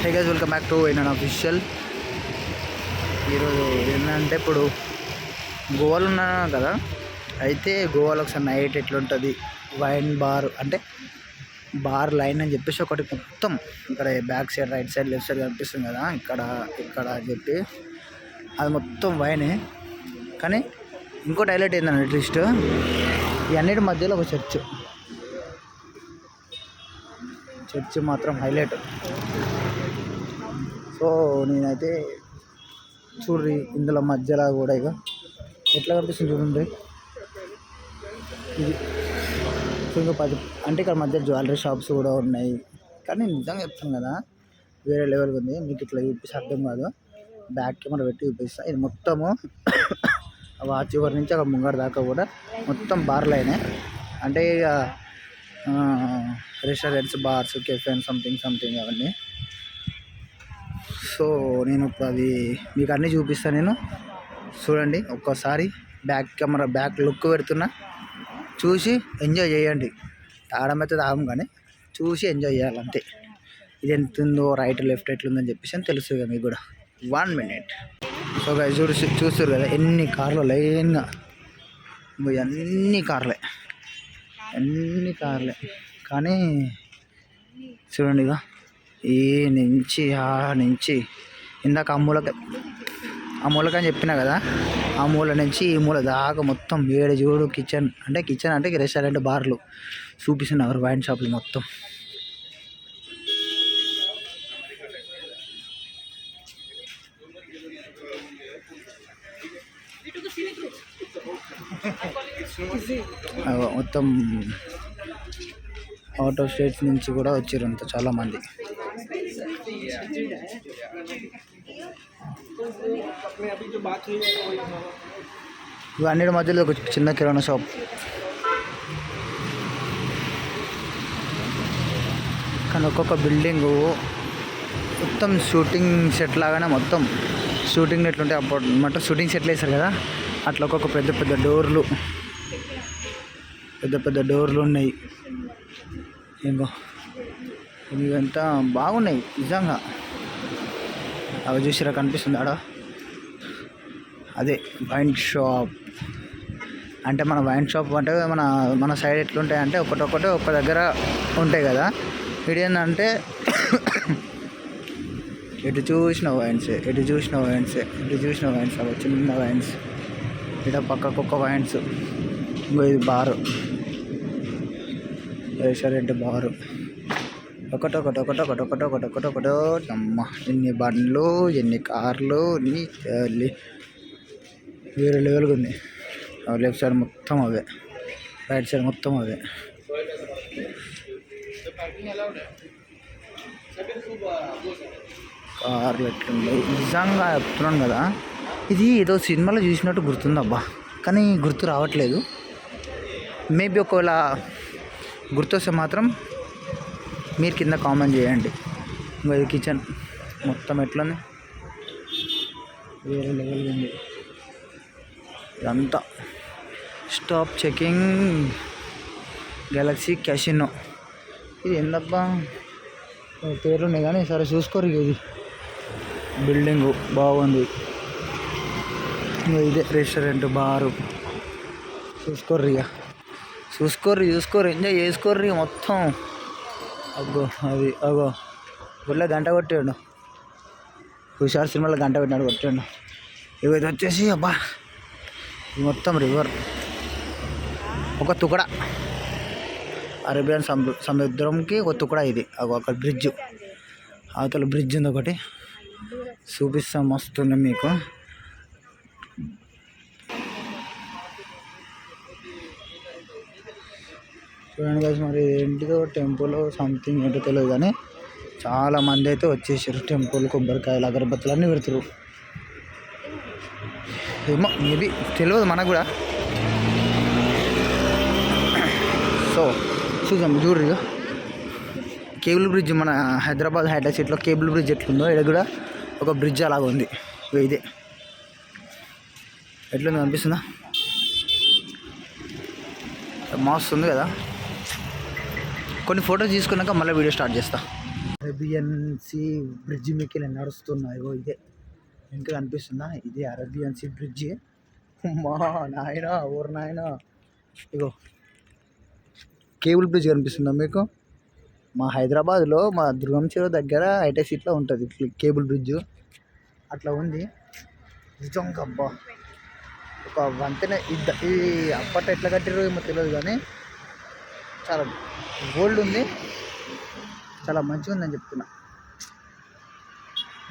Hey guys welcome back to N official ఈరోజు ఏంటంటే ఇప్పుడు గోవాలో ఉన్నాను కదా? అయితే గోవాలో ఒకసారి నైట్ ఎట్లుంటుంది? వైన్ బార్ అంటే బార్ లైన్ అని చెప్పేసి ఒకటి మొత్తం ఇక్కడ back side right side left side కనిపిస్తుంది కదా? ఇక్కడ ఇక్కడ అని చెప్పి. అది మొత్తం వైనే కానీ ఇంకోటి హైలైట్ ఏంటంటే ట్విస్ట్ ఈ అన్నిటి మధ్యలో ఒక చర్చ్ చర్చ్ మాత్రం హైలైట్. సో నేనైతే చూడ్రి ఇందులో మధ్యలో కూడా ఇక ఎట్లా కనిపిస్తుంది చూడండి. ఇది సో ఇంకా పది అంటే ఇక్కడ మధ్య జ్యువెలరీ షాప్స్ కూడా ఉన్నాయి. కానీ నిజంగా చెప్తాను కదా వేరే లెవెల్గా ఉంది. మీకు ఇట్లా చూపిస్తే అర్థం కాదు. బ్యాక్ కెమెరా పెట్టి చూపిస్తాను ఇది మొత్తము ఆ చివరి నుంచి అక్కడ ముంగడ దాకా కూడా మొత్తం బార్లు అయినాయి అంటే ఇక restaurants bars cafe and something something అవన్నీ. సో నేను ఇప్పుడు అది మీకు అన్నీ చూపిస్తాను నేను. చూడండి ఒక్కసారి బ్యాక్ కెమెరా బ్యాక్ లుక్ పెడుతున్నా. చూసి ఎంజాయ్ చేయండి. తాగడం అయితే తాగం కానీ చూసి ఎంజాయ్ చేయాలి అంతే. ఇది ఎంత ఉందో రైట్ లెఫ్ట్ ఎట్లుందని చెప్పేసి అని తెలుసు కదా మీకు కూడా. One minute. సో చూసి చూస్తారు కదా ఎన్ని కార్లు లైన్గా. ఇంకో అన్ని కార్లే. అన్ని కార్లే. కానీ చూడండిగా ఈ నుంచి ఆ నుంచి ఇందాక ఆ మూలక ఆ మూలకని చెప్పిన కదా ఆ మూల నుంచి ఈ మూల దాకా మొత్తం ఏడు చూడు కిచెన్ అంటే కిచెన్ అంటే రెస్టారెంట్ బార్లు చూపిస్తున్నారు వైన్ షాపులు మొత్తం. మొత్తం అవుట్ ఆఫ్ స్టేట్స్ నుంచి కూడా వచ్చారు అంత చాలామంది ఇవన్నీ మధ్యలో ఒక చిన్న కిరాణా షాప్. కానీ ఒక్కొక్క బిల్డింగు మొత్తం షూటింగ్ సెట్ లాగానే మొత్తం షూటింగ్ ఎట్లుంటే అప్పుడు మొత్తం షూటింగ్ సెట్లు వేస్తారు కదా? అట్లా ఒక్కొక్క పెద్ద పెద్ద డోర్లు పెద్ద పెద్ద డోర్లు ఉన్నాయి. ఇంకో ఇవంతా బాగున్నాయి నిజంగా. అవి చూసిరా కనిపిస్తుంది. ఆడ అదే వైన్ షాప్. అంటే మన వైన్ షాప్ అంటే మన మన సైడ్ ఎట్లుంటాయి అంటే ఒకటొకటి ఒక దగ్గర ఉంటాయి కదా. ఇదేంటంటే ఎటు చూసిన వైన్స్ ఎటు చూసిన వైన్స్ ఎటు చూసిన వైన్స్ అవి చిన్న వైన్స్. ఇట పక్కకు ఒక వైన్స్. ఇంకో ఇది బారు. రెస్టారెంట్ బారు. ఒకటొకటి ఒకటొకటి ఒకటొకటి ఒకటో అమ్మ ఎన్ని బండ్లు ఎన్ని కార్లు నీ తల్లి. వేరే లెవెల్గా ఉంది. లెఫ్ట్ సైడ్ మొత్తం అవే. రైట్ సైడ్ మొత్తం అవే. కార్లు ఎట్లున్నాయి నిజంగా చెప్తున్నాను కదా ఇది ఏదో సినిమాలో చూసినట్టు గుర్తుందబ్బా. కానీ గుర్తు రావట్లేదు. మేబీ ఒకవేళ గుర్తొస్తే మాత్రం మీరు కింద కామెంట్ చేయండి. ఇంకా ఇది కిచెన్ మొత్తం ఎట్లుంది? వేరే లెవెల్ ఉంది. ఇదంతా. స్టాప్ చెకింగ్ గెలాక్సీ క్యాసినో ఇది ఏందబ్బా? పేర్లు కానీ సరే చూసుకోరు ఇది. బిల్డింగు బాగుంది. ఇదే రెస్టారెంట్ బారు చూసుకోర్రి ఇక చూసుకోర్రి చూసుకోర్రి ఎంజాయ్ చేసుకోర్రి మొత్తం. అగ్గో అది అగో. గుళ్ళ గంట కొట్టాడు. హుషార్ సినిమాలో గంట పెట్టినాడు కొట్టాడు. ఇవి ఇది వచ్చేసి అబ్బా ఇది మొత్తం రివర్ ఒక తుకడ. అరేబియన్ సము సముద్రంకి ఒక తుకడ ఇది. అగో అక్కడ బ్రిడ్జ్ అవతల బ్రిడ్జ్ ఉంది ఒకటి. చూపిస్తాం మస్తుంది మీకు. చూడండి కాదు మరి ఏంటిదో టెంపుల్ సంథింగ్ ఏంటో తెలియదు కానీ చాలా మంది అయితే వచ్చేసారు టెంపుల్ కొబ్బరికాయలు అగరబత్తులు అన్నీ పెడతారు ఏమో మేబీ తెలియదు మనకు కూడా. సో చూద్దాం చూడరు కేబుల్ బ్రిడ్జ్ మన హైదరాబాద్ హైడ్రా సిటీలో కేబుల్ బ్రిడ్జ్ ఎట్లుందో ఇక్కడ కూడా ఒక బ్రిడ్జ్ అలాగ ఉంది. ఇదే. ఎట్లుంది అనిపిస్తుందా? మస్తు ఉంది కదా. కొన్ని ఫొటోస్ తీసుకున్నాక మళ్ళీ వీడియో స్టార్ట్ చేస్తా. అరేబియన్ సీ బ్రిడ్జ్ మీకు నేను నడుస్తున్నా ఇగో ఇదే. ఇంకా కనిపిస్తుందా? ఇదే అరేబియన్ సీ బ్రిడ్జ్. మా నాయన ఊరు నాయన. ఇగో కేబుల్ బ్రిడ్జ్ కనిపిస్తుందా మీకు? మా హైదరాబాద్లో మా దుర్గం చెరువు దగ్గర ఐటీ సీట్లో ఉంటుంది కేబుల్ బ్రిడ్జ్. అట్లా ఉంది. నిజంగా అబ్బా ఒక వంతెన ఇద్ద ఇది అప్పట్లో ఎట్లా కట్టారో ఏమో తెలియదు కానీ చాలా గోల్డ్ ఉంది. చాలా మంచిగా ఉందని చెప్తున్నా.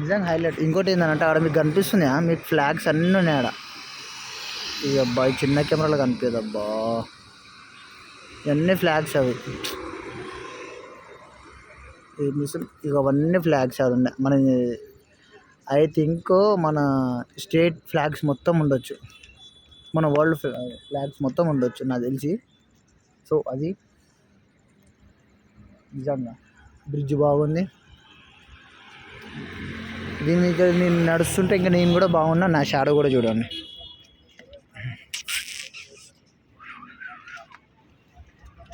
నిజంగా హైలైట్. ఇంకోటి ఏంటంటే ఆడ మీకు కనిపిస్తున్నాయా? మీకు ఫ్లాగ్స్ అన్నీ ఉన్నాయి ఆడ. ఈ చిన్న కెమెరాలో కనిపించదు అబ్బా. ఇవన్నీ ఫ్లాగ్స్ అవి. ఏం ఇక అవన్నీ ఫ్లాగ్స్ అవి ఉన్నాయి. మన ఐ థింక్ మన స్టేట్ ఫ్లాగ్స్ మొత్తం ఉండొచ్చు. మన వరల్డ్ ఫ్లాగ్స్ మొత్తం ఉండొచ్చు నాకు తెలిసి. సో అది నిజంగా బ్రిడ్జ్ బాగుంది. దీని మీద నేను నడుస్తుంటే ఇంకా నేను కూడా బాగున్నా నా షాడో కూడా చూడండి.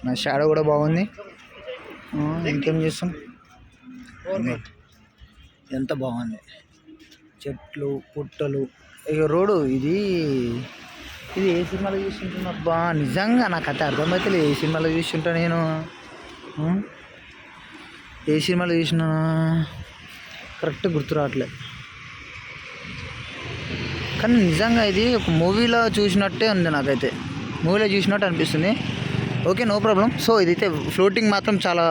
నా షాడో కూడా బాగుంది. ఇంకేం చేస్తాం? ఎంత బాగుంది. చెట్లు పుట్టలు. ఇక రోడ్డు ఇది. ఇది ఏ సినిమాలో చూస్తుంటున్నబ్బా నిజంగా నాకు కథ అర్థమైతే ఏ సినిమాలో చూస్తుంటా నేను? ఏ సినిమాలో తీసిన కరెక్ట్ గుర్తు రావట్లే. కానీ నిజంగా ఇది ఒక మూవీలో చూసినట్టే ఉంది నాకైతే. మూవీలో చూసినట్టు అనిపిస్తుంది. Okay no problem. సో ఇదైతే ఫ్లోటింగ్ మాత్రం చాలా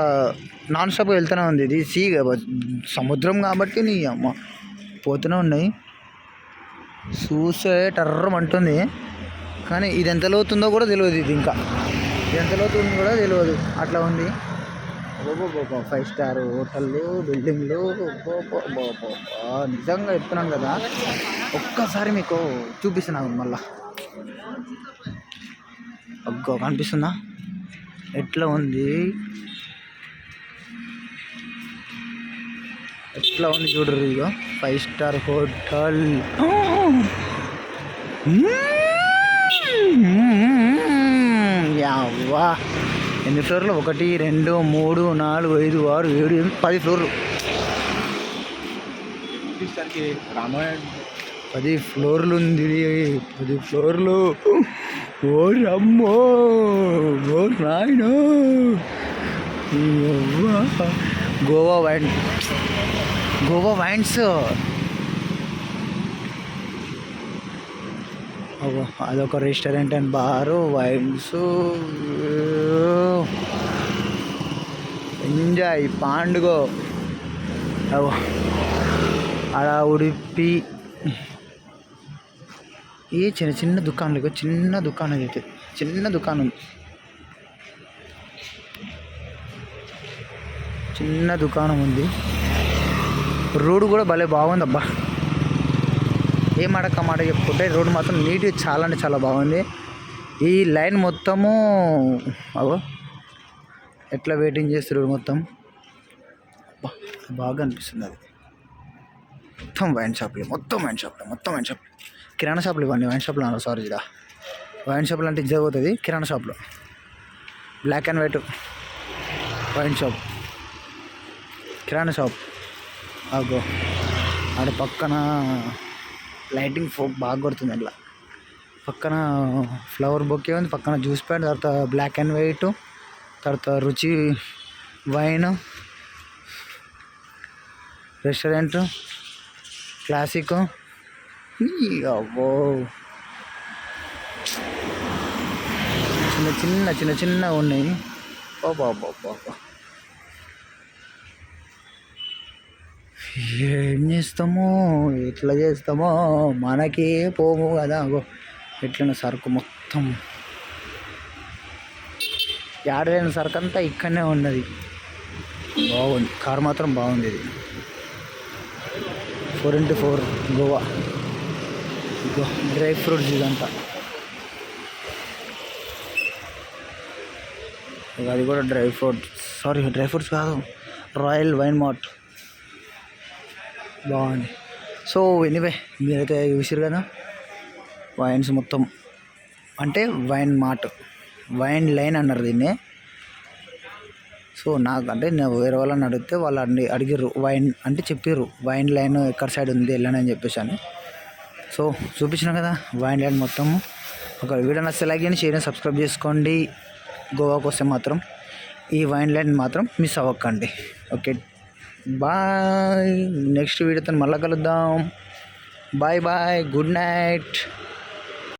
నాన్ స్టాప్ వెళ్తూనే ఉంది. ఇది సీ సముద్రం కాబట్టి నీ అమ్మ పోతూనే ఉన్నాయి. చూస్తే టర్రం అంటుంది. కానీ ఇది ఎంత లోతుందో కూడా తెలియదు ఇది ఇంకా. ఇది ఎంత లోతుందో కూడా తెలియదు అట్లా ఉంది. ఫైవ్ స్టార్ హోటళ్ళు బిల్డింగ్లు నిజంగా చెప్తున్నాను కదా ఒక్కసారి మీకు చూపిస్తున్నాను మళ్ళా అగ్గో కనిపిస్తుందా ఎట్లా ఉంది ఎట్లా ఉంది చూడరు ఇగో ఫైవ్ స్టార్ హోటల్ యావా ఎన్ని ఫ్లోర్లు? ఒకటి రెండు మూడు నాలుగు ఐదు ఆరు ఏడు ఎనిమిది పది ఫ్లోర్లు. రామాయణ. పది ఫ్లోర్లు ఉంది. పది ఫ్లోర్లు. ఓ అమ్మో ఓ నాయనో. గోవా వైన్. గోవా వైన్స్. అదొక restaurant and bar wines. Enjoy పాండుగో. అవ్వ ఉడిపి. ఈ చిన్న చిన్న దుకాణాలు చిన్న దుకాణం అయితే చిన్న దుకాణం. చిన్న దుకాణం ఉంది. రోడ్డు కూడా భలే బాగుంది అబ్బా ఏ మాట మాట చెప్పుకుంటే రోడ్డు మాత్రం నీట్గా చాలా అంటే చాలా బాగుంది. ఈ లైన్ మొత్తము అవో ఎట్లా వెయిటింగ్ చేస్తారు మొత్తం? బాగా అనిపిస్తుంది అది. మొత్తం వైన్ షాప్లు మొత్తం వైన్ షాప్లు మొత్తం వైన్ షాప్ కిరాణా షాపులు ఇవ్వండి వైన్ షాప్లో అన్నారు సారీ ఇదా వైన్ షాపులు అంటే ఇది జరుగుతుంది కిరాణా షాప్లో. Black and white wine shop. Kirana shop. అగో ఆడ పక్కన లైటింగ్ ఫో బాగా కొడుతుంది అట్లా పక్కన ఫ్లవర్ బొకే ఉంది పక్కన జ్యూస్ ప్యాడ్ తర్వాత బ్లాక్ అండ్ వైట్ తర్వాత రుచి వైన్ రెస్టారెంట్ క్లాసిక్. అబ్బో. చిన్న చిన్న చిన్న చిన్న ఉన్నాయి. బాబా బాబా ఏం చేస్తామో ఎట్లా చేస్తామో మనకే పోము కదా అగో. సరుకు మొత్తం. ఏడలేని సరుకు అంతా ఇక్కడనే ఉన్నది. బాగుంది. కారు మాత్రం బాగుంది ఇది. Four into four Goa. Dry fruits ఇదంతా. అది కూడా dry fruits. Sorry dry fruits కాదు. Royal wine mart. బాగుంది. సో ఎనీవే మీరైతే చూసారు కదా వైన్స్ మొత్తం. అంటే వైన్ మార్ట్ వైన్ లైన్ అన్నారు దీన్ని. సో నాకు అంటే నేను వేరే వాళ్ళని అడిగితే వాళ్ళు అన్ని అడిగిర్రు. వైన్ అంటే చెప్పారు వైన్ లైన్ ఎక్కడ సైడ్ ఉంది వెళ్ళండి అని చెప్పేసి అని. సో చూపించిన కదా వైన్ లైన్ మొత్తము ఒక వీడియో నచ్చితే లైక్ చేయండి షేర్ సబ్స్క్రైబ్ చేసుకోండి. గోవాకి వస్తే మాత్రం ఈ వైన్ లైన్ మాత్రం మిస్ అవ్వకండి. Okay bye. నెక్స్ట్ వీడియోతో మళ్ళీ కలుద్దాం. Bye bye. Good night.